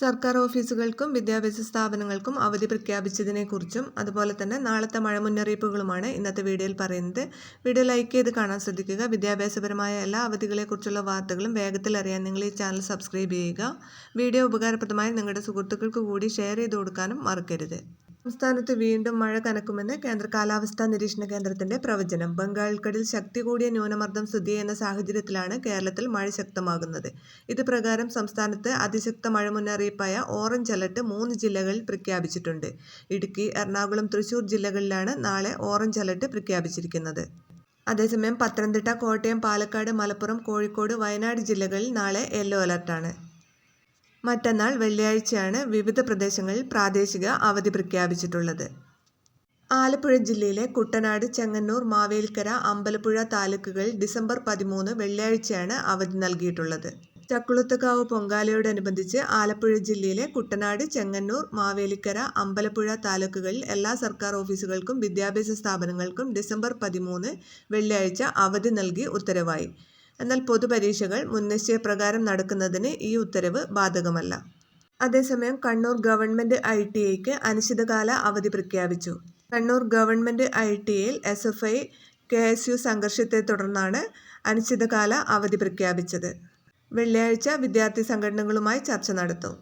സർക്കാർ ഓഫീസുകൾക്കും വിദ്യാഭ്യാസ സ്ഥാപനങ്ങൾക്കും അവധി പ്രഖ്യാപിച്ചതിനെക്കുറിച്ചും അതുപോലെ തന്നെ നാളത്തെ മഴ മുന്നറിയിപ്പുകളുമാണ് ഇന്നത്തെ വീഡിയോയിൽ പറയുന്നത്. വീഡിയോ ലൈക്ക് ചെയ്ത് കാണാൻ ശ്രദ്ധിക്കുക. വിദ്യാഭ്യാസപരമായ എല്ലാ അവധികളെക്കുറിച്ചുള്ള വാർത്തകളും വേഗത്തിൽ അറിയാൻ നിങ്ങൾ ഈ ചാനൽ സബ്സ്ക്രൈബ് ചെയ്യുക. വീഡിയോ ഉപകാരപ്രദമായി നിങ്ങളുടെ സുഹൃത്തുക്കൾക്ക് കൂടി ഷെയർ ചെയ്ത് കൊടുക്കാനും മറക്കരുത്. സംസ്ഥാനത്ത് വീണ്ടും മഴ കനക്കുമെന്ന് കേന്ദ്ര കാലാവസ്ഥാ നിരീക്ഷണ കേന്ദ്രത്തിന്റെ പ്രവചനം. ബംഗാൾക്കടിൽ ശക്തി കൂടിയ ന്യൂനമർദ്ദം സ്ഥിതി ചെയ്യുന്ന സാഹചര്യത്തിലാണ് കേരളത്തിൽ മഴ ശക്തമാകുന്നത്. ഇത് പ്രകാരം സംസ്ഥാനത്ത് അതിശക്ത മഴ മുന്നറിയിപ്പായ ഓറഞ്ച് അലർട്ട് മൂന്ന് ജില്ലകളിൽ പ്രഖ്യാപിച്ചിട്ടുണ്ട്. ഇടുക്കി എറണാകുളം തൃശൂർ ജില്ലകളിലാണ് നാളെ ഓറഞ്ച് അലർട്ട് പ്രഖ്യാപിച്ചിരിക്കുന്നത്. അതേസമയം പത്തനംതിട്ട കോട്ടയം പാലക്കാട് മലപ്പുറം കോഴിക്കോട് വയനാട് ജില്ലകളിൽ നാളെ യെല്ലോ അലർട്ടാണ്. മറ്റന്നാൾ വെള്ളിയാഴ്ചയാണ് വിവിധ പ്രദേശങ്ങളിൽ പ്രാദേശിക അവധി പ്രഖ്യാപിച്ചിട്ടുള്ളത്. ആലപ്പുഴ ജില്ലയിലെ കുട്ടനാട് ചെങ്ങന്നൂർ മാവേലിക്കര അമ്പലപ്പുഴ താലൂക്കുകളിൽ ഡിസംബർ പതിമൂന്ന് വെള്ളിയാഴ്ചയാണ് അവധി നൽകിയിട്ടുള്ളത്. ചക്കുളത്തുകാവ് പൊങ്കാലയോടനുബന്ധിച്ച് ആലപ്പുഴ ജില്ലയിലെ കുട്ടനാട് ചെങ്ങന്നൂർ മാവേലിക്കര അമ്പലപ്പുഴ താലൂക്കുകളിൽ എല്ലാ സർക്കാർ ഓഫീസുകൾക്കും വിദ്യാഭ്യാസ സ്ഥാപനങ്ങൾക്കും ഡിസംബർ പതിമൂന്ന് വെള്ളിയാഴ്ച അവധി നൽകി ഉത്തരവായി. എന്നാൽ പൊതുപരീക്ഷകൾ മുൻനിശ്ചയപ്രകാരം നടക്കുന്നതിന് ഈ ഉത്തരവ് ബാധകമല്ല. അതേസമയം കണ്ണൂർ ഗവൺമെന്റ് ഐ ടി ഐക്ക് അനിശ്ചിതകാല അവധി പ്രഖ്യാപിച്ചു. കണ്ണൂർ ഗവൺമെന്റ് ഐ ടി ഐയിൽ S F I K S U സംഘർഷത്തെ തുടർന്നാണ് അനിശ്ചിതകാല അവധി പ്രഖ്യാപിച്ചത്. വെള്ളിയാഴ്ച വിദ്യാർത്ഥി സംഘടനകളുമായി ചർച്ച നടത്തും.